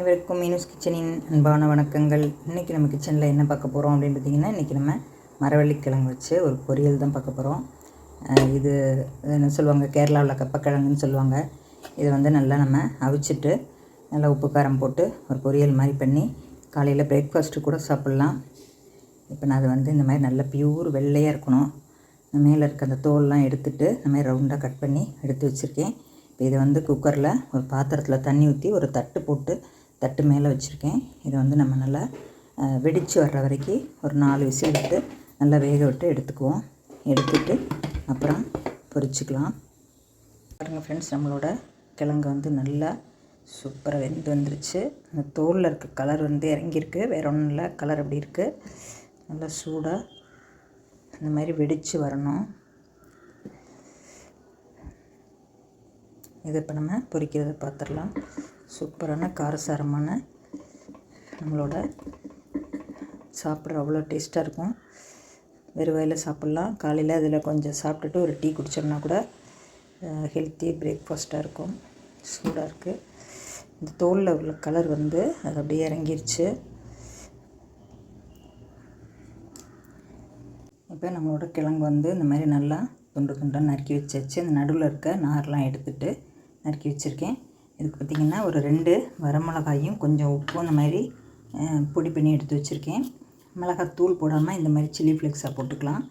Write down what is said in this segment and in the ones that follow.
அனைவருக்கும் மீனூஸ் கிச்சனின் அன்பான வணக்கங்கள். இன்றைக்கி நம்ம கிச்சனில் என்ன பார்க்க போகிறோம் அப்படின்னு பார்த்தீங்கன்னா இன்றைக்கி நம்ம மரவள்ளிக்கிழங்கு வச்சு ஒரு பொரியல் தான் பார்க்க போகிறோம் இது என்ன சொல்லுவாங்க கேரளாவில் கப்பக்கிழங்குன்னு சொல்லுவாங்க. இதை வந்து நல்லா நம்ம அவிச்சிட்டு நல்லா உப்பு காரம் போட்டு ஒரு பொரியல் மாதிரி பண்ணி காலையில் பிரேக்ஃபாஸ்ட்டு கூட சாப்பிட்லாம். இப்போ நான் அதை வந்து இந்த மாதிரி நல்ல பியூர் வெள்ளையாக இருக்கணும். மேலே இருக்க அந்த தோல்லாம் எடுத்துட்டு இந்த மாதிரி ரவுண்டாக கட் பண்ணி எடுத்து வச்சுருக்கேன். இப்போ இதை வந்து குக்கரில் ஒரு பாத்திரத்தில் தண்ணி ஊற்றி ஒரு தட்டு போட்டு தட்டு மேலே வச்சுருக்கேன். இதை வந்து நம்ம நல்லா வெடித்து வர்ற வரைக்கும் ஒரு நாலு விசில் விட்டு நல்லா வேக விட்டு எடுத்துக்குவோம். எடுத்துட்டு அப்புறம் பொரிச்சுக்கலாம் பாருங்கள் ஃப்ரெண்ட்ஸ் நம்மளோட கிழங்கு வந்து நல்லா சூப்பராக வெந்து வந்துருச்சு. அந்த தோலில் இருக்க கலர் வந்து இறங்கியிருக்கு. வேற ஒன்றும் இல்லை கலர் அப்படி இருக்குது நல்லா சூடாக இந்த மாதிரி வெடித்து வரணும். இதை இப்போ நம்ம பொரிக்கிறத பார்த்துடலாம் சூப்பரான காரசாரமான நம்மளோட சாப்பிட்ற அவ்வளோ டேஸ்ட்டாக இருக்கும். வெறும் வயலில் சாப்பிட்லாம். காலையில் அதில் கொஞ்சம் சாப்பிட்டுட்டு ஒரு டீ குடித்தோம்னா கூட ஹெல்த்தி பிரேக்ஃபாஸ்ட்டாக இருக்கும். சூடாக இருக்குது இந்த தோலில் உள்ள கலர் வந்து அது அப்படியே இறங்கிருச்சு. இப்போ நம்மளோட கிழங்கு வந்து இந்த மாதிரி நல்லா துண்டு துண்டாக நறுக்கி வச்சாச்சு. இந்த நடுவில் இருக்க நார்லாம் எடுத்துகிட்டு நறுக்கி வச்சுருக்கேன். இதுக்கு பார்த்திங்கன்னா ஒரு ரெண்டு வரமிளகாயும் கொஞ்சம் உப்பும் இந்த மாதிரி பொடி பண்ணி எடுத்து வச்சுருக்கேன். மிளகாய் தூள் போடாமல் இந்த மாதிரி சில்லி ஃப்ளேக்ஸாக போட்டுக்கலாம்.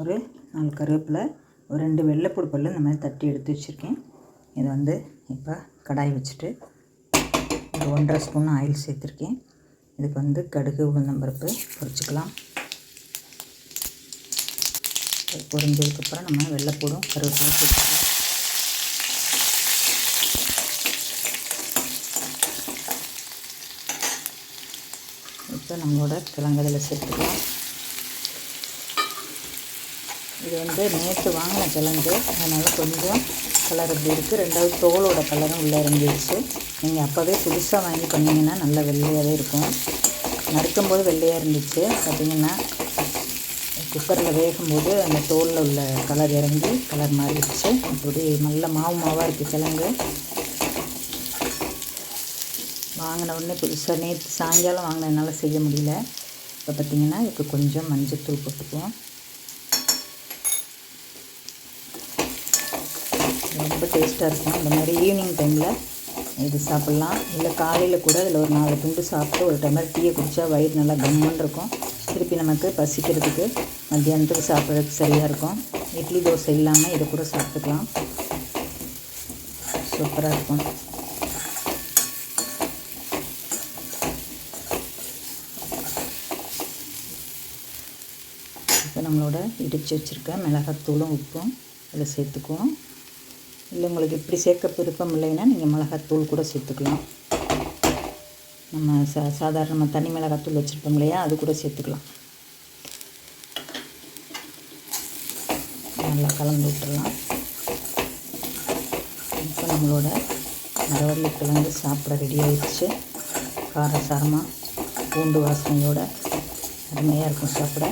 ஒரு நாலு கருவேப்பிலை ஒரு ரெண்டு வெள்ளைப்பூடு பல்லு இந்த மாதிரி தட்டி எடுத்து வச்சுருக்கேன். இதை வந்து இப்போ கடாய் வச்சுட்டு ஒரு ஒன்றரை ஸ்பூன் ஆயில் சேர்த்துருக்கேன். இதுக்கு வந்து கடுகு உளுந்தம்பருப்பு பொரிச்சிக்கலாம். பொரிஞ்சதுக்கப்புறம் நம்ம வெள்ளைப்பூடும் கருவேப்பிலை சேர்த்துக்கலாம். இப்போ நம்மளோட கிழங்குதில் சேர்த்துக்கலாம். இது வந்து நேற்று வாங்கின கிழங்கு. அதனால் கொஞ்சம் கலர் இப்படி இருக்குது ரெண்டாவது தோலோட கலரும் உள்ளே இறங்கிடுச்சு நீங்கள் அப்போவே புதுசாக வாங்கி பண்ணிங்கன்னா நல்லா வெள்ளையாகவே இருக்கும். நறுக்கும்போது வெள்ளையாக இருந்துச்சு. பார்த்திங்கன்னா குக்கரில் வேகும்போது அந்த தோலில் உள்ள கலர் இறங்கி கலர் மாறிடுச்சு. அப்படி நல்ல மாவு மாவாக இருக்குது கிழங்கு. வாங்கின உடனே புதுசாக நேற்று சாயங்காலம் வாங்கினதுனால செய்ய முடியல. இப்போ பார்த்திங்கன்னா இப்போ கொஞ்சம் மஞ்சள் தூள் போட்டுக்குவோம். ரொம்ப டேஸ்ட்டாக இருக்கும். இந்த மாதிரி ஈவினிங் டைமில் இது சாப்பிட்லாம். இல்லை காலையில் கூட அதில் ஒரு நாலு துண்டு சாப்பிட்டு ஒரு டம்ளர் டீயை குடித்தா வயிறு நல்லா கம்முன்னு இருக்கும். திருப்பி நமக்கு பசிக்கிறதுக்கு மத்தியானத்துக்கு சாப்பிட்றதுக்கு சரியாக இருக்கும். இட்லி தோசை இல்லாமல் இதை கூட சாப்பிட்டுக்கலாம். சூப்பராக இருக்கும். இப்போ நம்மளோட இடித்து வச்சுருக்க மிளகாத்தூளும் உப்பும் இதை சேர்த்துக்குவோம். இல்லை உங்களுக்கு இப்படி சேர்க்க விருப்பம் இல்லைன்னா நீங்கள் மிளகாத்தூள் கூட சேர்த்துக்கலாம். நம்ம சா சாதாரண நம்ம தனி மிளகாத்தூள் வச்சுருப்போம் இல்லையா அது கூட சேர்த்துக்கலாம். நல்லா கலந்து விட்டுடலாம். இப்போ நம்மளோட மரவள்ளி கிழங்கு சாப்பிட ரெடி ஆயிடுச்சு. காரசாரமாக பூண்டு வாசனையோட அருமையாக இருக்கும் சாப்பிட.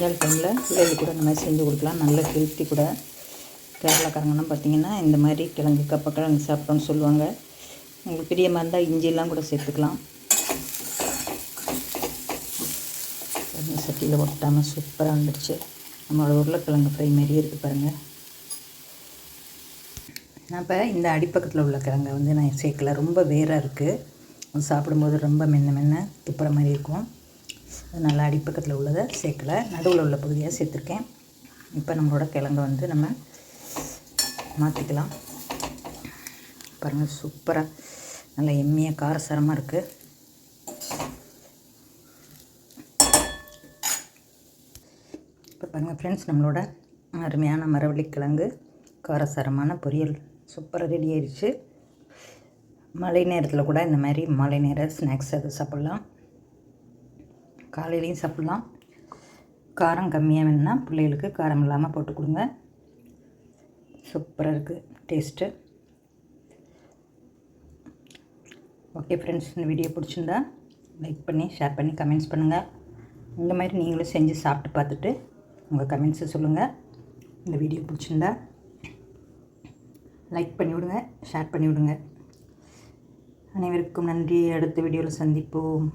சாயங்கால டைமில் பிள்ளைகளுக்கு கூட இந்த மாதிரி செஞ்சு கொடுக்கலாம். நல்ல ஹெல்த்தி கூட. கேரளாக்காரங்கன்னா பார்த்திங்கன்னா இந்த மாதிரி கிழங்கு கப்பக்கிழங்கு சாப்பிட்டோன்னு சொல்லுவாங்க. உங்களுக்கு பிரியமாக இருந்தால் இஞ்சிலாம் கூட சேர்த்துக்கலாம். சட்டியில் ஒட்டாமல் சூப்பராக வந்துடுச்சு. நம்மளோட உருளைக்கிழங்கு ஃப்ரை மாதிரியே இருக்குது பாருங்கள் நான் இப்போ இந்த அடிப்பக்கத்தில் உள்ள கிழங்கை வந்து நான் சேர்க்கல. ரொம்ப வேராக இருக்குது சாப்பிடும்போது ரொம்ப மென்ன மென்ன துப்புற மாதிரி இருக்கும். நல்லா அடிப்பக்கத்தில் உள்ளதை சேர்க்கலை. நடுவில் உள்ள பகுதியாக சேர்த்துருக்கேன். இப்போ நம்மளோட கிழங்கு வந்து நம்ம மாற்றிக்கலாம் பாருங்கள் சூப்பராக நல்லா எம்மியாக காரசாரமாக இருக்குது இப்போ பாருங்கள் ஃப்ரெண்ட்ஸ் நம்மளோட அருமையான மரவள்ளி கிழங்கு காரசாரமான பொரியல். சூப்பராக ரெடி ஆயிடுச்சு. மழை நேரத்தில் கூட இந்த மாதிரி மழை நேர ஸ்நாக்ஸ் அது சாப்பிட்லாம். காலையிலையும் சாப்பிட்லாம். காரம் கம்மியாக வேணும்னா பிள்ளைகளுக்கு காரம் இல்லாமல் போட்டு கொடுங்க. சூப்பராக இருக்குது டேஸ்ட்டு. ஓகே ஃப்ரெண்ட்ஸ் இந்த வீடியோ பிடிச்சிருந்தா லைக் பண்ணி ஷேர் பண்ணி கமெண்ட்ஸ் பண்ணுங்கள் இந்த மாதிரி நீங்களும் செஞ்சு சாப்பிட்டு பார்த்துட்டு உங்கள் கமெண்ட்ஸை சொல்லுங்கள் இந்த வீடியோ பிடிச்சிருந்தா லைக் பண்ணி விடுங்க ஷேர் பண்ணி விடுங்க. அனைவருக்கும் நன்றி. அடுத்த வீடியோவில் சந்திப்போம்.